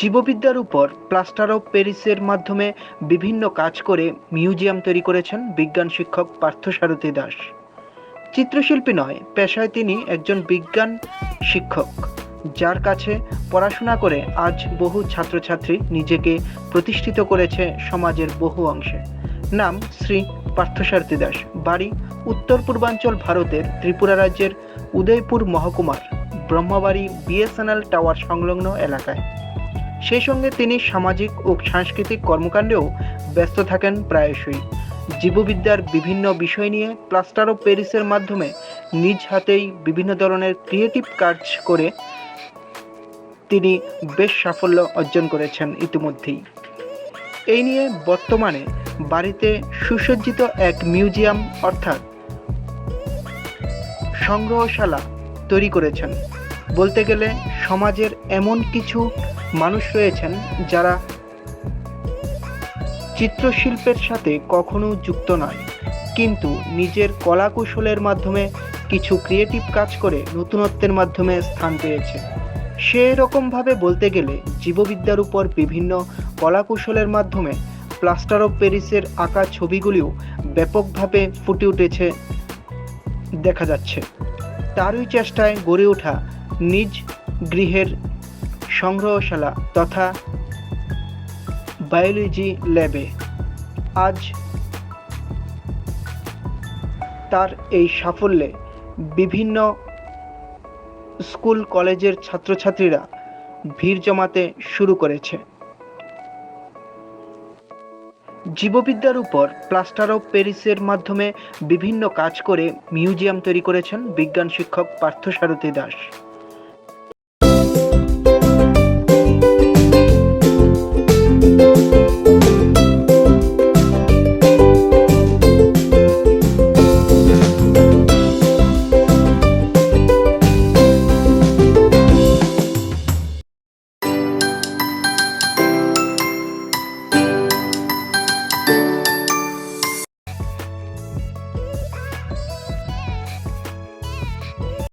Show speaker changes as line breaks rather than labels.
জীববিদ্যার উপর plaster of প্যারিসের মাধ্যমে বিভিন্ন কাজ করে মিউজিয়াম তৈরি করেছেন বিজ্ঞান শিক্ষক পার্থসারথী দাস। চিত্রশিল্পী নয়, পেশায় তিনি একজন বিজ্ঞান শিক্ষক, যার কাছে পড়াশোনা করে আজ বহু ছাত্রছাত্রী নিজেকে প্রতিষ্ঠিত করেছে সমাজের বহু অংশে। নাম শ্রী পার্থসারথী দাস, বাড়ি উত্তর পূর্বাঞ্চল ভারতের ত্রিপুরা রাজ্যের উদয়পুর মহকুমার ব্রহ্মবাড়ি বিএসএনএল টাওয়ার সংলগ্ন এলাকায়। সেই সঙ্গে তিনি সামাজিক ও সাংস্কৃতিক কর্মকাণ্ডেও ব্যস্ত থাকেন প্রায়শই। জীববিদ্যার বিভিন্ন বিষয় নিয়ে প্লাস্টার অফ প্যারিসের মাধ্যমে নিজ হাতেই বিভিন্ন ধরনের ক্রিয়েটিভ কাজ করে তিনি বেশ সাফল্য অর্জন করেছেন ইতিমধ্যেই। এই নিয়ে বর্তমানে বাড়িতে সুসজ্জিত এক মিউজিয়াম অর্থাৎ সংগ্রহশালা তৈরি করেছেন। বলতে গেলে সমাজের এমন কিছু মানুষ রয়েছেন যারা চিত্রশিল্পের সাথে কখনো যুক্ত নয়, কিন্তু নিজের কলাকৌশলের মাধ্যমে কিছু ক্রিয়েটিভ কাজ করে নতুনত্বের মাধ্যমে স্থান পেয়েছে। সেই সেরকমভাবে বলতে গেলে জীববিদ্যার উপর বিভিন্ন কলাকৌশলের মাধ্যমে প্লাস্টার অফ প্যারিসের আঁকা ছবিগুলিও ব্যাপকভাবে ফুটে উঠেছে দেখা যাচ্ছে। তারই চেষ্টায় গড়ে ওঠা নিজ গৃহের সংগ্রহশালা তথা বায়োলজি ল্যাবে। আজ তার এই সাফল্যে বিভিন্ন স্কুল, কলেজের ছাত্রছাত্রীরা ভিড় জমাতে শুরু করেছে। জীববিদ্যার উপর প্লাস্টার অফ প্যারিসের মাধ্যমে বিভিন্ন কাজ করে মিউজিয়াম তৈরি করেছেন বিজ্ঞান শিক্ষক পার্থসারথী দাস।